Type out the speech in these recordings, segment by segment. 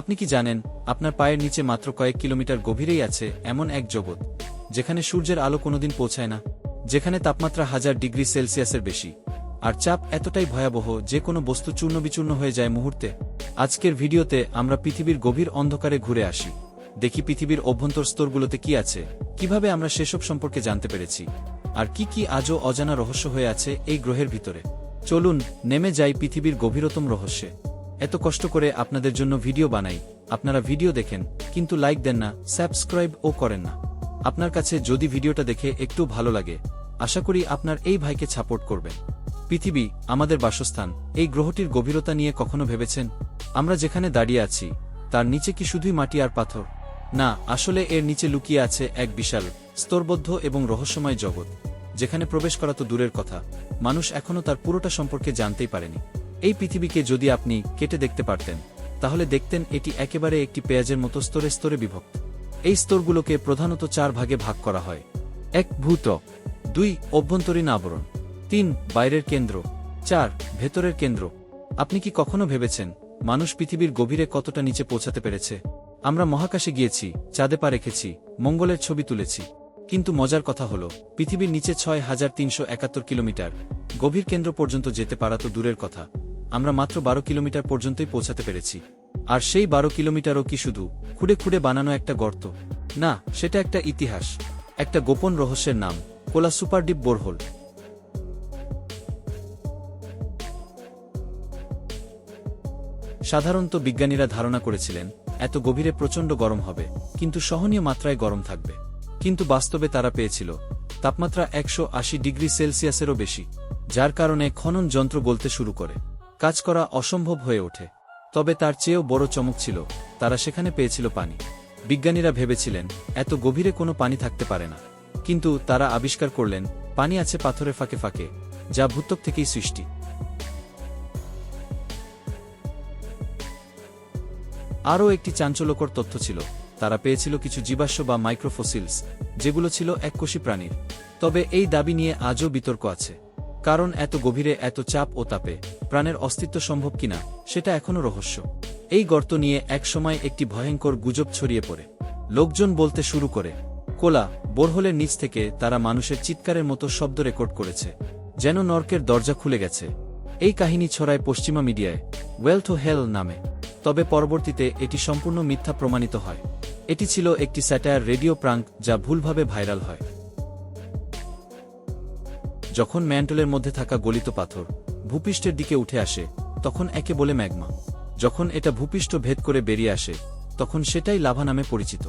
আপনি কি জানেন, আপনার পায়ের নিচে মাত্র কয়েক কিলোমিটার গভীরেই আছে এমন এক জগৎ, যেখানে সূর্যের আলো কোনোদিন পৌঁছায় না, যেখানে তাপমাত্রা হাজার ডিগ্রি সেলসিয়াসের বেশি। আর চাপ এতটাই ভয়াবহ যে কোনো বস্তু চূর্ণবিচূর্ণ হয়ে যায় মুহূর্তে। আজকের ভিডিওতে আমরা পৃথিবীর গভীর অন্ধকারে ঘুরে আসি। দেখি পৃথিবীর অভ্যন্তর স্তরগুলোতে কি আছে, কীভাবে আমরা সেসব সম্পর্কে জানতে পেরেছি, আর কি কি আজও অজানা রহস্য হয়ে আছে এই গ্রহের ভিতরে। চলুন, নেমে যাই পৃথিবীর গভীরতম রহস্যে। এত কষ্ট করে আপনাদের জন্য ভিডিও বানাই, আপনারা ভিডিও দেখেন, কিন্তু লাইক দেন না, সাবস্ক্রাইব ও করেন না। আপনার কাছে যদি ভিডিওটা দেখে একটু ভালো লাগে, আশা করি আপনার এই ভাইকে সাপোর্ট করবেন পৃথিবী, আমাদের বাসস্থান, এই গ্রহটির গভীরতা নিয়ে কখনো ভেবেছেন? আমরা যেখানে দাঁড়িয়ে আছি, তার নিচে কি শুধুই মাটি আর পাথর? না, আসলে এর নিচে লুকিয়ে আছে এক বিশাল, স্তরবদ্ধ এবং রহস্যময় জগৎ, যেখানে প্রবেশ করা তো দূরের কথা, মানুষ এখনও তার পুরোটা সম্পর্কে জানতেই পারেনি। এই পৃথিবীকে যদি আপনি কেটে দেখতে পারতেন, তাহলে দেখতেন এটি একেবারে একটি পেঁয়াজের মতো স্তরে স্তরে বিভক্ত। এই স্তরগুলোকে প্রধানত চার ভাগে ভাগ করা হয়। এক ভূত দুই, অভ্যন্তরীণ আবরণ। তিন, বাইরের কেন্দ্র। চার, ভেতরের কেন্দ্র। আপনি কি কখনো ভেবেছেন, মানুষ পৃথিবীর গভীরে কতটা নিচে পৌঁছাতে পেরেছে? আমরা মহাকাশে গিয়েছি, চাঁদে পা রেখেছি, মঙ্গলের ছবি তুলেছি। কিন্তু মজার কথা হল, পৃথিবীর নিচে ছয় হাজার তিনশো একাত্তর কিলোমিটার। গভীর কেন্দ্র পর্যন্ত যেতে পারা তো দূরের কথা। আমরা মাত্র বারো কিলোমিটার পর্যন্তই পৌঁছাতে পেরেছি। আর সেই বারো কিলোমিটারও কি শুধু খুঁড়ে খুঁড়ে বানানো একটা গর্ত? না, সেটা একটা ইতিহাস, একটা গোপন রহস্যের নাম, কোলা সুপারডিপ বোরহোল। সাধারণত বিজ্ঞানীরা ধারণা করেছিলেন, এত গভীরে প্রচণ্ড গরম হবে, কিন্তু সহনীয় মাত্রায় গরম থাকবে। কিন্তু বাস্তবে তারা পেয়েছিল, তাপমাত্রা একশো আশি ডিগ্রি সেলসিয়াসেরও বেশি, যার কারণে খনন যন্ত্র গলতে শুরু করে। কাজ করা অসম্ভব হয়ে ওঠে। তবে তার চেয়েও বড় চমক ছিল, তারা সেখানে পেয়েছিল পানি। বিজ্ঞানীরা ভেবেছিলেন, এত গভীরে কোনো পানি থাকতে পারে না। কিন্তু তারা আবিষ্কার করলেন, পানি আছে পাথরের ফাঁকে ফাঁকে, যা ভূত্বক থেকেই সৃষ্টি। আরও একটি চাঞ্চল্যকর তথ্য ছিল, তারা পেয়েছিল কিছু জীবাশ্ম বা মাইক্রোফোসিলস, যেগুলো ছিল এককোষী প্রাণীর। তবে এই দাবি নিয়ে আজও বিতর্ক আছে, কারণ এত গভীরে এত চাপ ও তাপে প্রাণের অস্তিত্ব সম্ভব কিনা, সেটা এখনও রহস্য। এই গর্ত নিয়ে একসময় একটি ভয়ঙ্কর গুজব ছড়িয়ে পড়ে। লোকজন বলতে শুরু করে, কোলা, বোরহোলের নিচ থেকে তারা মানুষের চিৎকারের মতো শব্দ রেকর্ড করেছে, যেন নর্কের দরজা খুলে গেছে। এই কাহিনী ছড়ায় পশ্চিমা মিডিয়ায় ওয়েলথ হেল নামে। তবে পরবর্তীতে এটি সম্পূর্ণ মিথ্যা প্রমাণিত হয়। এটি ছিল একটি স্যাটায়ার রেডিও প্রাঙ্ক যা ভুলভাবে ভাইরাল হয়। যখন ম্যান্টলের মধ্যে থাকা গলিত পাথর ভূপৃষ্ঠের দিকে উঠে আসে, তখন একে বলে ম্যাগমা। যখন এটা ভূপৃষ্ঠ ভেদ করে বেরিয়ে আসে, তখন সেটাই লাভা নামে পরিচিত।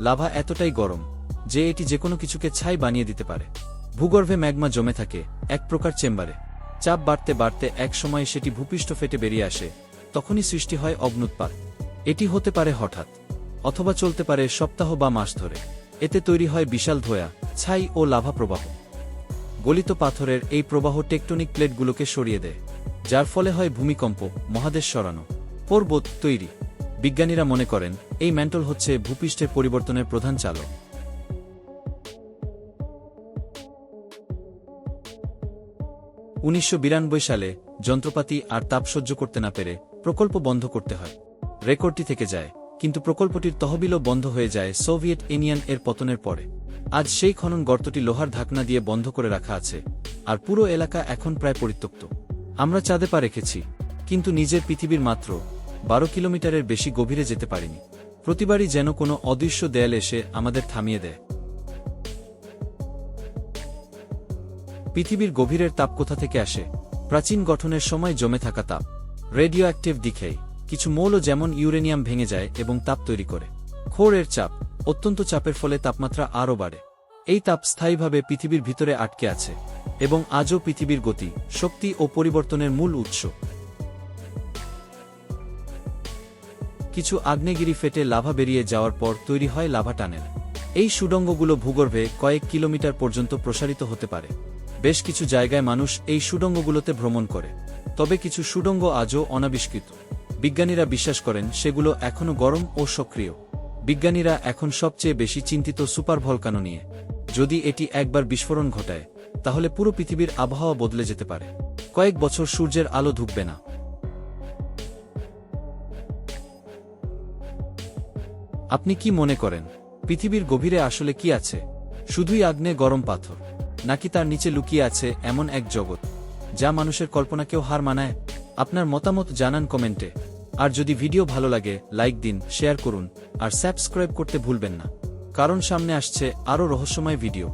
লাভা এতটাই গরম, যে এটি যে কোনো কিছুকে ছাই বানিয়ে দিতে পারে। ভূগর্ভে ম্যাগমা জমে থাকে, এক প্রকার চেম্বারে। চাপ বাড়তে বাড়তে এক সময় সেটি ভূপৃষ্ঠ ফেটে বেরিয়ে আসে, তখনই সৃষ্টি হয় অগ্নুৎপাত। এটি হতে পারে হঠাৎ, অথবা চলতে পারে সপ্তাহ বা মাস ধরে। এতে তৈরি হয় বিশাল ধোয়া, ছাই ও লাভা প্রবাহ। গলিত পাথরের এই প্রবাহ টেকটনিক প্লেটগুলোকে সরিয়ে দেয়, যার ফলে হয় ভূমিকম্প, মহাদেশ সরানো। পর্বত তৈরি। বিজ্ঞানীরা মনে করেন, এই ম্যান্টল হচ্ছে ভূপৃষ্ঠের পরিবর্তনের প্রধান চালক। উনিশশো বিরানব্বই সালে যন্ত্রপাতি আর তাপ সহ্য করতে না পেরে প্রকল্প বন্ধ করতে হয়। রেকর্ডটি থেকে যায়, কিন্তু প্রকল্পটির তহবিলও বন্ধ হয়ে যায় সোভিয়েত ইউনিয়ন এর পতনের পরে। আজ সেই খনন গর্তটি লোহার ঢাকনা দিয়ে বন্ধ করে রাখা আছে, আর পুরো এলাকা এখন প্রায় পরিত্যক্ত। আমরা চাঁদে পা রেখেছি, কিন্তু নিজের পৃথিবীর মাত্র বারো কিলোমিটারের বেশি গভীরে যেতে পারিনি। প্রতিবারই যেন কোনো অদৃশ্য দেয়াল এসে আমাদের থামিয়ে দেয়। পৃথিবীর গভীরের তাপ কোথা থেকে আসে? প্রাচীন গঠনের সময় জমে থাকা তাপ রেডিও অ্যাক্টিভ দিকেই কিছু মৌল যেমন ইউরেনিয়াম ভেঙে যায় এবং তাপ তৈরি করে। খোরের চাপ অত্যন্ত চাপের ফলে তাপমাত্রা আরও বাড়ে। এই তাপ স্থায়ীভাবে পৃথিবীর ভিতরে আটকে আছে এবং আজও পৃথিবীর গতি, শক্তি ও পরিবর্তনের মূল উৎস। কিছু আগ্নেয়গিরি ফেটে লাভা বেরিয়ে যাওয়ার পর তৈরি হয় লাভা টানেল। এই সুডঙ্গগুলো ভূগর্ভে কয়েক কিলোমিটার পর্যন্ত প্রসারিত হতে পারে। বেশ কিছু জায়গায় মানুষ এই সুডঙ্গগুলোতে ভ্রমণ করে। তবে কিছু সুডঙ্গ আজও অনাবিষ্কৃত। বিজ্ঞানীরা বিশ্বাস করেন সেগুলো এখনও গরম ও সক্রিয়। বিজ্ঞানীরা এখন সবচেয়ে বেশি চিন্তিত সুপার ভলকানো নিয়ে। যদি এটি একবার বিস্ফোরণ ঘটায়, তাহলে পুরো পৃথিবীর আবহাওয়া বদলে যেতে পারে। কয়েক বছর সূর্যের আলো ঢুকবে না। আপনি কি মনে করেন, পৃথিবীর গভীরে আসলে কি আছে? শুধুই আগ্নে গরম পাথর, নাকি তার নিচে লুকিয়ে আছে এমন এক জগৎ, যা মানুষের কল্পনাকেও হার মানায়? আপনার মতামত জানান কমেন্টে। আর যদি ভিডিও ভালো লাগে, লাইক দিন, শেয়ার করুন, আর সাবস্ক্রাইব করতে ভুলবেন না। কারণ সামনে আসছে আরও রহস্যময় ভিডিও।